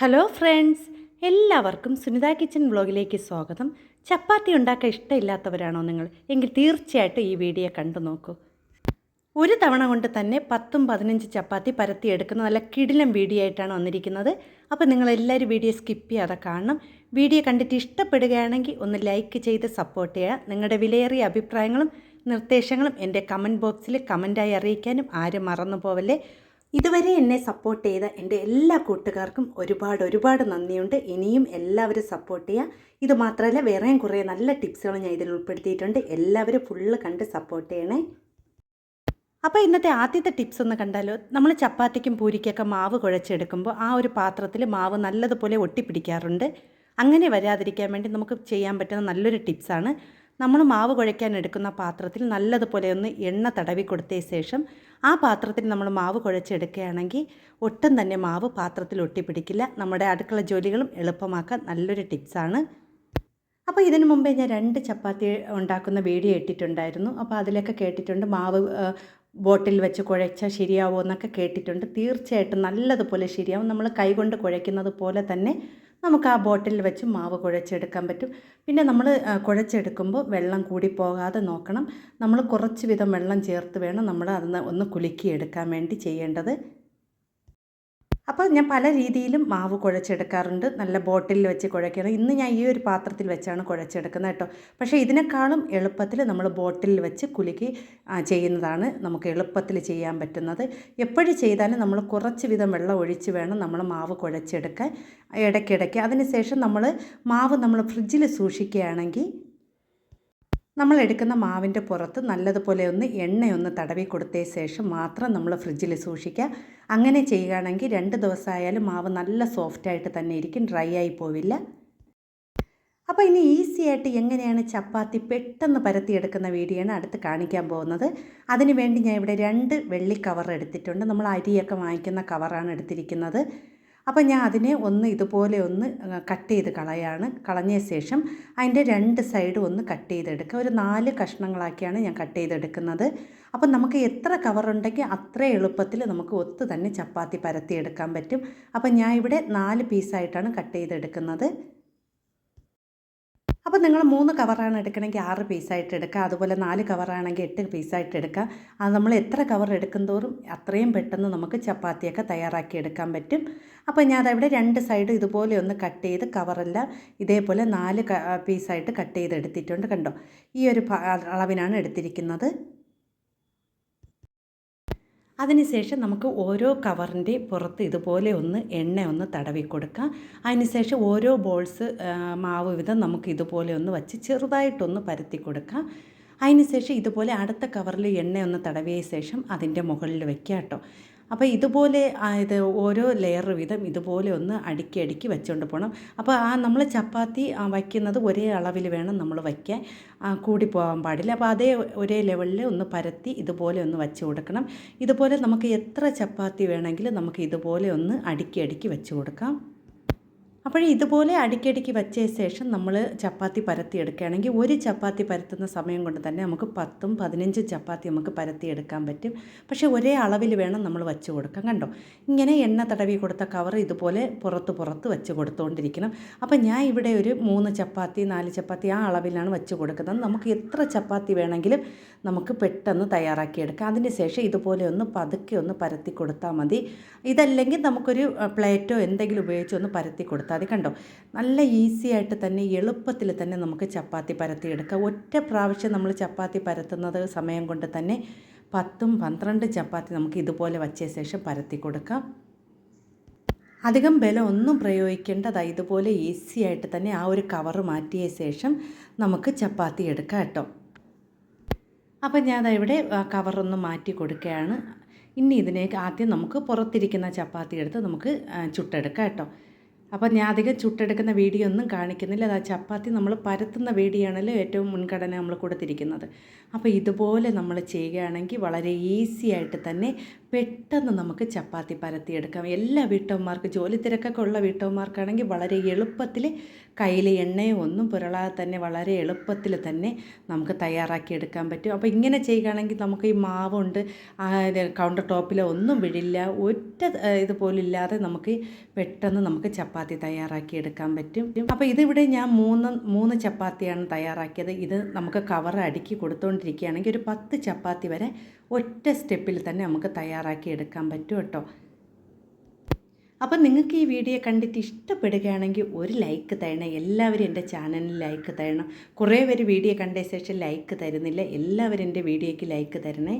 Hello friends എല്ലാവർക്കും Sunitha kitchen വ്ളോഗിലേക്ക് സ്വാഗതം. ചപ്പാത്തി ഉണ്ടാക്കാൻ ഇഷ്ടമില്ലാത്തവരാണോ നിങ്ങൾ? എങ്കിൽ തീർച്ചയായിട്ടും ഈ വീഡിയോ കണ്ടു നോക്കൂ. ഒരു തവണ കൊണ്ട് തന്നെ പത്തും പതിനഞ്ച് ചപ്പാത്തി പരത്തി എടുക്കുന്ന നല്ല കിടിലം വീഡിയോ ആയിട്ടാണ് വന്നിരിക്കുന്നത്. അപ്പോൾ നിങ്ങളെല്ലാവരും വീഡിയോ സ്കിപ്പ് ചെയ്യാതെ കാണണം. വീഡിയോ കണ്ടിട്ട് ഇഷ്ടപ്പെടുകയാണെങ്കിൽ ഒന്ന് ലൈക്ക് ചെയ്ത് സപ്പോർട്ട് ചെയ്യുക. നിങ്ങളുടെ വിലയേറിയ അഭിപ്രായങ്ങളും നിർദ്ദേശങ്ങളും എന്റെ കമന്റ് ബോക്സിൽ കമന്റായി അറിയിക്കാനും ആരും മറന്നു പോവല്ലേ? ഇതുവരെ എന്നെ സപ്പോർട്ട് ചെയ്ത എന്റെ എല്ലാ കൂട്ടുകാർക്കും ഒരുപാട് ഒരുപാട് നന്ദിയുണ്ട്. ഇനിയും എല്ലാവരും സപ്പോർട്ട് ചെയ്യുക ഇത് മാത്രമല്ല വേറെയും കുറേ നല്ല ടിപ്സുകൾ ഞാൻ ഇതിൽ ഉൾപ്പെടുത്തിയിട്ടുണ്ട്. എല്ലാവരും ഫുള്ള് കണ്ട് സപ്പോർട്ട് ചെയ്യണേ. അപ്പോൾ ഇന്നത്തെ ആദ്യത്തെ ടിപ്സ് ഒന്ന് കണ്ടാലോ? നമ്മൾ ചപ്പാത്തിക്കും പൂരിക്കൊക്കെ മാവ് കുഴച്ചെടുക്കുമ്പോൾ ആ ഒരു പാത്രത്തിൽ മാവ് നല്ലതുപോലെ ഒട്ടിപ്പിടിക്കാറുണ്ട്. അങ്ങനെ വരാതിരിക്കാൻ വേണ്ടി നമുക്ക് ചെയ്യാൻ പറ്റുന്ന നല്ലൊരു ടിപ്സാണ് നമ്മൾ മാവ് കുഴയ്ക്കാൻ എടുക്കുന്ന പാത്രത്തിൽ നല്ലതുപോലെ ഒന്ന് എണ്ണ തടവി കൊടുത്തതിന് ശേഷം ആ പാത്രത്തിൽ നമ്മൾ മാവ് കുഴച്ചെടുക്കുകയാണെങ്കിൽ ഒട്ടും തന്നെ മാവ് പാത്രത്തിൽ ഒട്ടിപ്പിടിക്കില്ല. നമ്മുടെ അടുക്കള ജോലികളും എളുപ്പമാക്കാൻ നല്ലൊരു ടിപ്സാണ്. അപ്പോൾ ഇതിനു മുമ്പേ ഞാൻ രണ്ട് ചപ്പാത്തി ഉണ്ടാക്കുന്ന വീഡിയോ ഇട്ടിട്ടുണ്ടായിരുന്നു. അപ്പോൾ അതിലൊക്കെ കേട്ടിട്ടുണ്ട് മാവ് ബോട്ടിൽ വെച്ച് കുഴച്ചാൽ ശരിയാവുമോ എന്നൊക്കെ കേട്ടിട്ടുണ്ട്. തീർച്ചയായിട്ടും നല്ലതുപോലെ ശരിയാവും. നമ്മൾ കൈകൊണ്ട് കുഴയ്ക്കുന്നത് പോലെ തന്നെ നമുക്ക് ആ ബോട്ടിലിൽ വെച്ച് മാവ് കുഴച്ചെടുക്കാൻ പറ്റും. പിന്നെ നമ്മൾ കുഴച്ചെടുക്കുമ്പോൾ വെള്ളം കൂടി പോകാതെ നോക്കണം. നമ്മൾ കുറച്ച് വിധം വെള്ളം ചേർത്ത് വേണം നമ്മൾ അതിന് ഒന്ന് കുലുക്കിയെടുക്കാൻ വേണ്ടി ചെയ്യേണ്ടത്. അപ്പോൾ ഞാൻ പല രീതിയിലും മാവ് കുഴച്ചെടുക്കാറുണ്ട്. നല്ല ബോട്ടിലിൽ വെച്ച് കുഴക്കണം ഇന്ന് ഞാൻ ഈ ഒരു പാത്രത്തിൽ വെച്ചാണ് കുഴച്ചെടുക്കുന്നത് കേട്ടോ. പക്ഷേ ഇതിനേക്കാളും എളുപ്പത്തിൽ നമ്മൾ ബോട്ടിലിൽ വെച്ച് കുലുക്കി ചെയ്യുന്നതാണ് നമുക്ക് എളുപ്പത്തിൽ ചെയ്യാൻ പറ്റുന്നത്. എപ്പോഴും ചെയ്താലും നമ്മൾ കുറച്ച് വിധം വെള്ളം ഒഴിച്ച് വേണം നമ്മൾ മാവ് കുഴച്ചെടുക്കാൻ ഇടയ്ക്കിടയ്ക്ക്. അതിനുശേഷം നമ്മൾ മാവ് നമ്മൾ ഫ്രിഡ്ജിൽ സൂക്ഷിക്കുകയാണെങ്കിൽ നമ്മൾ എടുക്കുന്ന മാവിന്റെ പുറത്ത് നല്ലതുപോലെ ഒന്ന് എണ്ണയൊന്ന് തടവി കൊടുത്ത ശേഷം മാത്രം നമ്മൾ ഫ്രിഡ്ജിൽ സൂക്ഷിക്കുക. അങ്ങനെ ചെയ്യുകയാണെങ്കിൽ രണ്ട് ദിവസമായാലും മാവ് നല്ല സോഫ്റ്റായിട്ട് തന്നെ ഇരിക്കും ഡ്രൈ ആയി പോവില്ല. അപ്പോൾ ഇനി ഈസി ആയിട്ട് എങ്ങനെയാണ് ചപ്പാത്തി പെട്ടെന്ന് പരത്തിയെടുക്കുന്ന വീഡിയോ ആണ് അടുത്ത് കാണിക്കാൻ പോകുന്നത്. അതിനുവേണ്ടി ഞാൻ ഇവിടെ രണ്ട് വെള്ളി കവർ എടുത്തിട്ടുണ്ട്. നമ്മൾ അരിയൊക്കെ വാങ്ങിക്കുന്ന കവറാണ് എടുത്തിരിക്കുന്നത്. അപ്പോൾ ഞാൻ അതിനെ ഒന്ന് ഇതുപോലെ ഒന്ന് കട്ട് ചെയ്ത് കളയാണ്. കളഞ്ഞ ശേഷം അതിന്റെ രണ്ട് സൈഡും ഒന്ന് കട്ട് ചെയ്തെടുക്കുക. ഒരു നാല് കഷ്ണങ്ങളാക്കിയാണ് ഞാൻ കട്ട് ചെയ്തെടുക്കുന്നത്. അപ്പം നമുക്ക് എത്ര കവറുണ്ടെങ്കിൽ അത്ര എളുപ്പത്തിൽ നമുക്ക് ഒത്ത് തന്നെ ചപ്പാത്തി പരത്തിയെടുക്കാൻ പറ്റും. അപ്പം ഞാൻ ഇവിടെ നാല് പീസായിട്ടാണ് കട്ട് ചെയ്തെടുക്കുന്നത്. അപ്പോൾ നിങ്ങൾ മൂന്ന് കവറാണ് എടുക്കണമെങ്കിൽ ആറ് പീസായിട്ട് എടുക്കുക. അതുപോലെ നാല് കവറാണെങ്കിൽ എട്ട് പീസായിട്ട് എടുക്കുക. അത് നമ്മൾ എത്ര കവർ എടുക്കുന്തോറും അത്രയും പെട്ടെന്ന് നമുക്ക് ചപ്പാത്തിയൊക്കെ തയ്യാറാക്കി എടുക്കാൻ പറ്റും. അപ്പോൾ ഞാൻ അതവിടെ രണ്ട് സൈഡ് ഇതുപോലെ ഒന്ന് കട്ട് ചെയ്ത് കവറെല്ലാം ഇതേപോലെ നാല് പീസായിട്ട് കട്ട് ചെയ്ത് എടുത്തിട്ടുണ്ട് കണ്ടോ? ഈ ഒരു അളവിനാണ് എടുത്തിരിക്കുന്നത്. അതിനുശേഷം നമുക്ക് ഓരോ കവറിന്റെ പുറത്ത് ഇതുപോലെ ഒന്ന് എണ്ണ ഒന്ന് തടവി കൊടുക്കാം. അതിനുശേഷം ഓരോ ബോൾസ് മാവ് വിധം നമുക്ക് ഇതുപോലെ ഒന്ന് വച്ച് ചെറുതായിട്ടൊന്ന് പരത്തി കൊടുക്കാം. അതിനുശേഷം ഇതുപോലെ അടുത്ത കവറിൽ എണ്ണ ഒന്ന് തടവിയ ശേഷം അതിന്റെ മുകളിൽ വെക്കാം കേട്ടോ. അപ്പോൾ ഇതുപോലെ ഇത് ഓരോ ലെയർ വീതം ഇതുപോലെ ഒന്ന് അടുക്കി അടുക്കി വെച്ചുകൊണ്ട് പോകണം അപ്പോൾ ആ നമ്മൾ ചപ്പാത്തി വയ്ക്കുന്നത് ഒരേ അളവിൽ വേണം നമ്മൾ വയ്ക്കാൻ കൂടി പോകാൻ പാടില്ല. അപ്പോൾ അതേ ഒരേ ലെവലിൽ ഒന്ന് പരത്തി ഇതുപോലെ ഒന്ന് വെച്ച് കൊടുക്കണം. ഇതുപോലെ നമുക്ക് എത്ര ചപ്പാത്തി വേണമെങ്കിലും നമുക്ക് ഇതുപോലെ ഒന്ന് അടുക്കി അടുക്കി വെച്ച് കൊടുക്കാം. അപ്പോൾ ഇതുപോലെ അടിക്കടിക്ക് വെച്ച ശേഷം നമ്മൾ ചപ്പാത്തി പരത്തി എടുക്കുകയാണെങ്കിൽ ഒരു ചപ്പാത്തി പരത്തുന്ന സമയം കൊണ്ട് തന്നെ നമുക്ക് പത്തും പതിനഞ്ചും ചപ്പാത്തി നമുക്ക് പരത്തി എടുക്കാൻ പറ്റും. പക്ഷേ ഒരേ അളവിൽ വേണം നമ്മൾ വെച്ച് കൊടുക്കാൻ. കണ്ടോ? ഇങ്ങനെ എണ്ണ തടവി കൊടുത്ത കവർ ഇതുപോലെ പുറത്ത് പുറത്ത് വെച്ച് കൊടുത്തുകൊണ്ടിരിക്കണം അപ്പോൾ ഞാൻ ഇവിടെ ഒരു മൂന്ന് ചപ്പാത്തി നാല് ചപ്പാത്തി ആ അളവിലാണ് വെച്ച് കൊടുക്കുന്നത്. നമുക്ക് എത്ര ചപ്പാത്തി വേണമെങ്കിലും നമുക്ക് പെട്ടെന്ന് തയ്യാറാക്കിയെടുക്കാം. അതിന് ശേഷം ഇതുപോലെ ഒന്ന് പതുക്കെ ഒന്ന് പരത്തി കൊടുത്താൽ മതി. ഇതല്ലെങ്കിൽ നമുക്കൊരു പ്ലേറ്റോ എന്തെങ്കിലും ഉപയോഗിച്ച് ഒന്ന് പരത്തി കൊടുത്താൽ മതി കണ്ടോ? നല്ല ഈസി ആയിട്ട് തന്നെ എളുപ്പത്തിൽ തന്നെ നമുക്ക് ചപ്പാത്തി പരത്തിയെടുക്കാം. ഒറ്റ പ്രാവശ്യം നമ്മൾ ചപ്പാത്തി പരത്തുന്നത് സമയം കൊണ്ട് തന്നെ പത്തും പന്ത്രണ്ട് ചപ്പാത്തി നമുക്ക് ഇതുപോലെ വച്ച ശേഷം പരത്തി കൊടുക്കാം. അധികം ബലം ഒന്നും പ്രയോഗിക്കേണ്ടത് ഇതുപോലെ ഈസി ആയിട്ട് തന്നെ ആ ഒരു കവർ മാറ്റിയ ശേഷം നമുക്ക് ചപ്പാത്തി എടുക്കാം കേട്ടോ. അപ്പം ഞാൻ ഇവിടെ കവറൊന്ന് മാറ്റി കൊടുക്കുകയാണ്. ഇനി ഇതിനേക്ക് ആദ്യം നമുക്ക് പുറത്തിരിക്കുന്ന ചപ്പാത്തി എടുത്ത് നമുക്ക് ചുട്ടെടുക്കാം കേട്ടോ. അപ്പം ഞാൻ അധികം ചുട്ടെടുക്കുന്ന വീഡിയോ ഒന്നും കാണിക്കുന്നില്ല. അത് ചപ്പാത്തി നമ്മൾ പരത്തുന്ന വീഡിയോ ഏറ്റവും മുൻഗണന നമ്മൾ കൊടുത്തിരിക്കുന്നത്. അപ്പോൾ ഇതുപോലെ നമ്മൾ ചെയ്യുകയാണെങ്കിൽ വളരെ ഈസി ആയിട്ട് തന്നെ പെട്ടെന്ന് നമുക്ക് ചപ്പാത്തി പരത്തിയെടുക്കാം. എല്ലാ വീട്ടമ്മമാർക്ക് ജോലി തിരക്കൊക്കെ ഉള്ള വീട്ടമ്മമാർക്കാണെങ്കിൽ വളരെ എളുപ്പത്തിൽ കയ്യിൽ എണ്ണയോ ഒന്നും പുരളാതെ തന്നെ വളരെ എളുപ്പത്തിൽ തന്നെ നമുക്ക് തയ്യാറാക്കി എടുക്കാൻ പറ്റും. അപ്പോൾ ഇങ്ങനെ ചെയ്യുകയാണെങ്കിൽ നമുക്ക് ഈ മാവുണ്ട് കൗണ്ടർ ടോപ്പിലോ ഒന്നും വിടില്ല ഒറ്റ ഇതുപോലെ ഇല്ലാതെ നമുക്ക് പെട്ടെന്ന് നമുക്ക് ചപ്പാത്തി തയ്യാറാക്കി എടുക്കാൻ പറ്റും. അപ്പോൾ ഇതിവിടെ ഞാൻ മൂന്ന് മൂന്ന് ചപ്പാത്തിയാണ് തയ്യാറാക്കിയത്. ഇത് നമുക്ക് കവർ അടുക്കി കൊടുത്തുകൊണ്ടിരിക്കുകയാണെങ്കിൽ ഒരു പത്ത് ചപ്പാത്തി വരെ ഒറ്റ സ്റ്റെപ്പിൽ തന്നെ നമുക്ക് തയ്യാറാക്കി എടുക്കാൻ പറ്റും കേട്ടോ. അപ്പം നിങ്ങൾക്ക് ഈ വീഡിയോ കണ്ടിട്ട് ഇഷ്ടപ്പെടുകയാണെങ്കിൽ ഒരു ലൈക്ക് തരണം എല്ലാവരും എന്റെ ചാനലിൽ ലൈക്ക് തരണം. കുറേ പേര് വീഡിയോ കണ്ട ശേഷം ലൈക്ക് തരുന്നില്ല എല്ലാവരും എന്റെ വീഡിയോയ്ക്ക് ലൈക്ക് തരണേ.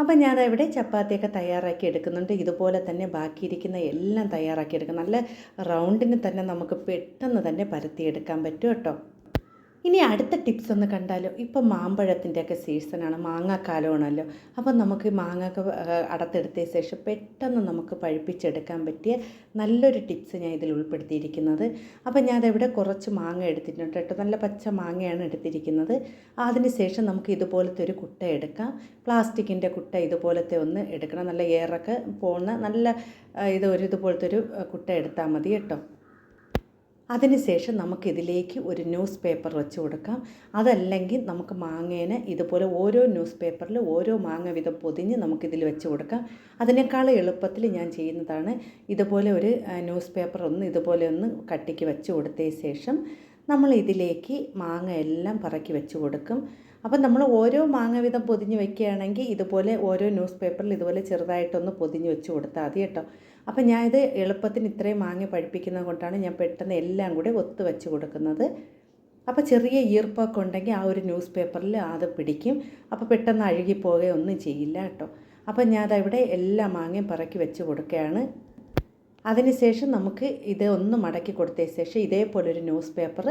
അപ്പം ഞാൻ ഇവിടെ ചപ്പാത്തിയൊക്കെ തയ്യാറാക്കി എടുക്കുന്നുണ്ട്. ഇതുപോലെ തന്നെ ബാക്കിയിരിക്കുന്ന എല്ലാം തയ്യാറാക്കി എടുക്കും. നല്ല റൗണ്ടിന് തന്നെ നമുക്ക് പെട്ടെന്ന് തന്നെ പരത്തിയെടുക്കാൻ പറ്റും കേട്ടോ. ഇനി അടുത്ത ടിപ്സ് ഒന്ന് കണ്ടാലോ? ഇപ്പം മാമ്പഴത്തിന്റെയൊക്കെ സീസണാണ് മാങ്ങാക്കാലമാണല്ലോ. അപ്പം നമുക്ക് മാങ്ങ അടത്തെടുത്ത ശേഷം പെട്ടെന്ന് നമുക്ക് പഴുപ്പിച്ചെടുക്കാൻ പറ്റിയ നല്ലൊരു ടിപ്സ് ഞാൻ ഇതിൽ ഉൾപ്പെടുത്തിയിരിക്കുന്നത്. അപ്പം ഞാൻ അതെവിടെ കുറച്ച് മാങ്ങ എടുത്തിട്ടുണ്ട് കേട്ടോ. നല്ല പച്ച മാങ്ങയാണ് എടുത്തിരിക്കുന്നത്. അതിന് ശേഷം നമുക്ക് ഇതുപോലത്തെ ഒരു കുട്ട എടുക്കാം. പ്ലാസ്റ്റിക്കിന്റെ കുട്ട ഇതുപോലത്തെ ഒന്ന് എടുക്കണം. നല്ല എയറൊക്കെ പോകുന്ന നല്ല ഇത് ഒരു ഇതുപോലത്തെ ഒരു കുട്ട എടുത്താൽ മതി കേട്ടോ. അതിനുശേഷം നമുക്കിതിലേക്ക് ഒരു ന്യൂസ് പേപ്പർ വെച്ച് കൊടുക്കാം. അതല്ലെങ്കിൽ നമുക്ക് മാങ്ങേനെ ഇതുപോലെ ഓരോ ന്യൂസ് പേപ്പറിൽ ഓരോ മാങ്ങ വിധം പൊതിഞ്ഞ് നമുക്കിതിൽ വെച്ച് കൊടുക്കാം. അതിനേക്കാൾ എളുപ്പത്തിൽ ഞാൻ ചെയ്യുന്നതാണ് ഇതുപോലെ ഒരു ന്യൂസ് പേപ്പർ ഒന്ന് ഇതുപോലെ ഒന്ന് കട്ടിക്ക് വെച്ച് കൊടുത്തതിന് ശേഷം നമ്മൾ ഇതിലേക്ക് മാങ്ങ എല്ലാം പറക്കി വെച്ച് കൊടുക്കും. അപ്പം നമ്മൾ ഓരോ മാങ്ങ വീതം പൊതിഞ്ഞ് വെക്കുകയാണെങ്കിൽ ഇതുപോലെ ഓരോ ന്യൂസ് പേപ്പറിൽ ഇതുപോലെ ചെറുതായിട്ടൊന്ന് പൊതിഞ്ഞ് വെച്ച് കൊടുത്താൽ മതി കേട്ടോ. അപ്പം ഇത് എളുപ്പത്തിന് ഇത്രയും മാങ്ങ പഴിപ്പിക്കുന്നത് കൊണ്ടാണ് ഞാൻ പെട്ടെന്ന് എല്ലാം കൂടെ ഒത്ത് വെച്ച് കൊടുക്കുന്നത്. അപ്പോൾ ചെറിയ ഈർപ്പൊക്കെ ഉണ്ടെങ്കിൽ ആ ഒരു ന്യൂസ് പേപ്പറിൽ അത് പിടിക്കും. അപ്പോൾ പെട്ടെന്ന് അഴുകിപ്പോകുകയൊന്നും ചെയ്യില്ല കേട്ടോ. അപ്പം ഞാനതവിടെ എല്ലാം എല്ലാ മാങ്ങയും പറക്കി വെച്ച് കൊടുക്കുകയാണ്. അതിനുശേഷം നമുക്ക് ഇത് ഒന്ന് മടക്കി കൊടുത്തതിന് ശേഷം ഇതേപോലെ ഒരു ന്യൂസ് പേപ്പർ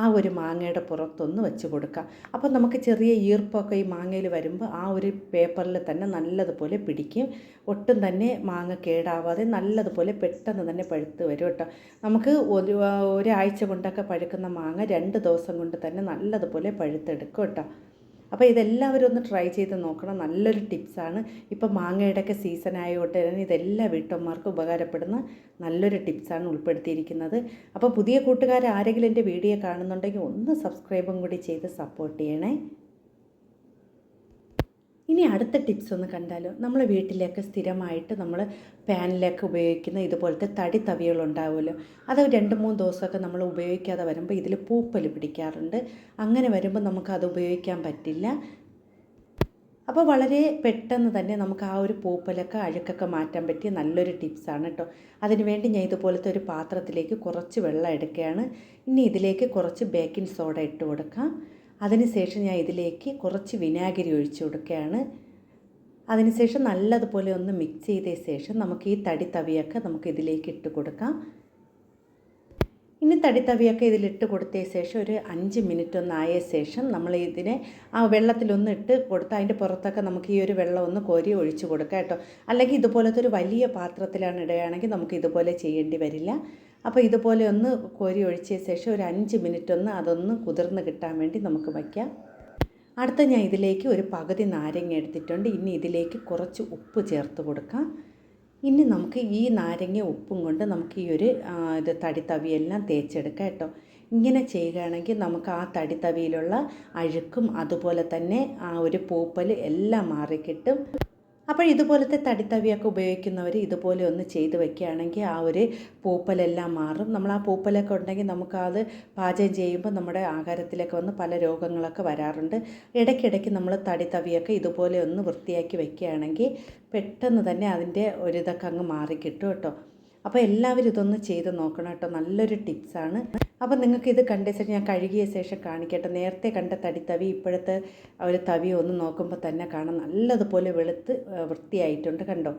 ആ ഒരു മാങ്ങയുടെ പുറത്തൊന്ന് വെച്ച് കൊടുക്കാം. അപ്പോൾ നമുക്ക് ചെറിയ ഈർപ്പൊക്കെ ഈ മാങ്ങയിൽ വരുമ്പോൾ ആ ഒരു പേപ്പറിൽ തന്നെ നല്ലതുപോലെ പിടിക്കും. ഒട്ടും തന്നെ മാങ്ങ കേടാവാതെ നല്ലതുപോലെ പെട്ടെന്ന് തന്നെ പഴുത്ത് വരും കേട്ടോ. നമുക്ക് ഒരു ഒരാഴ്ച കൊണ്ടൊക്കെ പഴുക്കുന്ന മാങ്ങ രണ്ട് ദിവസം കൊണ്ട് തന്നെ നല്ലതുപോലെ പഴുത്തെടുക്കും കേട്ടോ. അപ്പോൾ ഇതെല്ലാവരും ഒന്ന് ട്രൈ ചെയ്ത് നോക്കണം. നല്ലൊരു ടിപ്സാണ് ഇപ്പോൾ മാങ്ങയുടെയൊക്കെ സീസൺ ആയതുകൊണ്ട് തന്നെ ഇതെല്ലാ വീട്ടമ്മമാർക്കും ഉപകാരപ്പെടുന്ന നല്ലൊരു ടിപ്സാണ് ഉൾപ്പെടുത്തിയിരിക്കുന്നത്. അപ്പോൾ പുതിയ കൂട്ടുകാർ ആരെങ്കിലും എന്റെ വീഡിയോ കാണുന്നുണ്ടെങ്കിൽ ഒന്ന് സബ്സ്ക്രൈബും കൂടി ചെയ്ത് സപ്പോർട്ട് ചെയ്യണേ. ഇനി അടുത്ത ടിപ്സ് ഒന്ന് കണ്ടാലോ? നമ്മൾ വീട്ടിലേക്ക് സ്ഥിരമായിട്ട് നമ്മൾ പാനിലേക്ക് ഉപയോഗിക്കുന്ന ഇതുപോലത്തെ തടി തവികൾ ഉണ്ടാവുമല്ലോ. അത് രണ്ട് മൂന്ന് ദിവസമൊക്കെ നമ്മൾ ഉപയോഗിക്കാതെ വരുമ്പോൾ ഇതിൽ പൂപ്പൽ പിടിക്കാറുണ്ട്. അങ്ങനെ വരുമ്പോൾ നമുക്കത് ഉപയോഗിക്കാൻ പറ്റില്ല. അപ്പോൾ വളരെ പെട്ടെന്ന് തന്നെ നമുക്ക് ആ ഒരു പൂപ്പലൊക്കെ അഴുക്കൊക്കെ മാറ്റാൻ പറ്റിയ നല്ലൊരു ടിപ്സാണ് കേട്ടോ അതിനുവേണ്ടി ഞാൻ ഇതുപോലത്തെ ഒരു പാത്രത്തിലേക്ക് കുറച്ച് വെള്ളം എടുക്കുകയാണ്. ഇനി ഇതിലേക്ക് കുറച്ച് ബേക്കിംഗ് സോഡ ഇട്ട് കൊടുക്കാം. അതിനുശേഷം ഞാൻ ഇതിലേക്ക് കുറച്ച് വിനാഗിരി ഒഴിച്ചു കൊടുക്കുകയാണ്. അതിനുശേഷം നല്ലതുപോലെ ഒന്ന് മിക്സ് ചെയ്ത ശേഷം നമുക്ക് ഈ തടി തവിയൊക്കെ നമുക്ക് ഇതിലേക്ക് ഇട്ട് കൊടുക്കാം. ഇനി തടിത്തവിയൊക്കെ ഇതിലിട്ട് കൊടുത്ത ശേഷം ഒരു അഞ്ച് മിനിറ്റ് ഒന്ന് ആയ ശേഷം നമ്മൾ ഇതിനെ ആ വെള്ളത്തിലൊന്ന് ഇട്ട് കൊടുത്ത് അതിന്റെ പുറത്തൊക്കെ നമുക്ക് ഈ ഒരു വെള്ളം ഒന്ന് കോരി ഒഴിച്ച് കൊടുക്കാം കേട്ടോ. അല്ലെങ്കിൽ ഇതുപോലത്തെ ഒരു വലിയ പാത്രത്തിലാണ് ഇടുകയാണെങ്കിൽ നമുക്ക് ഇതുപോലെ ചെയ്യേണ്ടി വരില്ല. അപ്പോൾ ഇതുപോലെ ഒന്ന് കോരി ഒഴിച്ച ശേഷം ഒരു അഞ്ച് മിനിറ്റ് ഒന്ന് അതൊന്ന് കുതിർന്ന് കിട്ടാൻ വേണ്ടി നമുക്ക് വയ്ക്കാം. അടുത്ത ഞാൻ ഇതിലേക്ക് ഒരു പകുതി നാരങ്ങ എടുത്തിട്ടുണ്ട്. ഇനി ഇതിലേക്ക് കുറച്ച് ഉപ്പ് ചേർത്ത് കൊടുക്കാം. ഇനി നമുക്ക് ഈ നാരങ്ങ ഉപ്പും കൊണ്ട് നമുക്ക് ഈ ഒരു ഇത് തടിത്തവിയെല്ലാം തേച്ചെടുക്കാം കേട്ടോ. ഇങ്ങനെ ചെയ്യുകയാണെങ്കിൽ നമുക്ക് ആ തടിത്തവിയിലുള്ള അഴുക്കും അതുപോലെ തന്നെ ആ ഒരു പൂപ്പൽ എല്ലാം മാറിക്കിട്ടും. അപ്പോൾ ഇതുപോലത്തെ തടിത്തവിയൊക്കെ ഉപയോഗിക്കുന്നവർ ഇതുപോലെ ഒന്ന് ചെയ്ത് വെക്കുകയാണെങ്കിൽ ആ ഒരു പൂപ്പലെല്ലാം മാറും. നമ്മൾ ആ പൂപ്പലൊക്കെ ഉണ്ടെങ്കിൽ നമുക്കത് പാചകം ചെയ്യുമ്പോൾ നമ്മുടെ ആഹാരത്തിലൊക്കെ വന്ന് പല രോഗങ്ങളൊക്കെ വരാറുണ്ട്. ഇടയ്ക്കിടയ്ക്ക് നമ്മൾ തടിത്തവിയൊക്കെ ഇതുപോലെ ഒന്ന് വൃത്തിയാക്കി വെക്കുകയാണെങ്കിൽ പെട്ടെന്ന് തന്നെ അതിന്റെ ഒരിതൊക്കെ അങ്ങ് മാറിക്കിട്ടും കേട്ടോ. അപ്പോൾ എല്ലാവരും ഇതൊന്ന് ചെയ്ത് നോക്കണം കേട്ടോ. നല്ലൊരു ടിപ്സാണ് അപ്പോൾ നിങ്ങൾക്ക് ഇത് കണ്ട ശേഷം ഞാൻ കഴുകിയ ശേഷം കാണിക്കട്ടെ. നേരത്തെ കണ്ട തടി തവി ഇപ്പോഴത്തെ ഒരു തവി ഒന്ന് നോക്കുമ്പോൾ തന്നെ കാണാം. നല്ലതുപോലെ വെളുത്ത് വൃത്തിയായിട്ടുണ്ട് കണ്ടോ?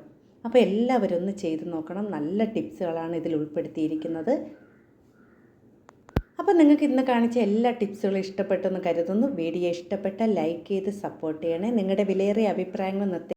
അപ്പോൾ എല്ലാവരും ഒന്ന് ചെയ്ത് നോക്കണം. നല്ല ടിപ്സുകളാണ് ഇതിൽ ഉൾപ്പെടുത്തിയിരിക്കുന്നത്. അപ്പോൾ നിങ്ങൾക്ക് ഇന്ന് കാണിച്ച എല്ലാ ടിപ്സുകളും ഇഷ്ടപ്പെട്ടെന്ന് കരുതുന്നു. വീഡിയോ ഇഷ്ടപ്പെട്ട ലൈക്ക് ചെയ്ത് സപ്പോർട്ട് ചെയ്യണേ. നിങ്ങളുടെ വിലയേറിയ അഭിപ്രായങ്ങൾ നിർത്തി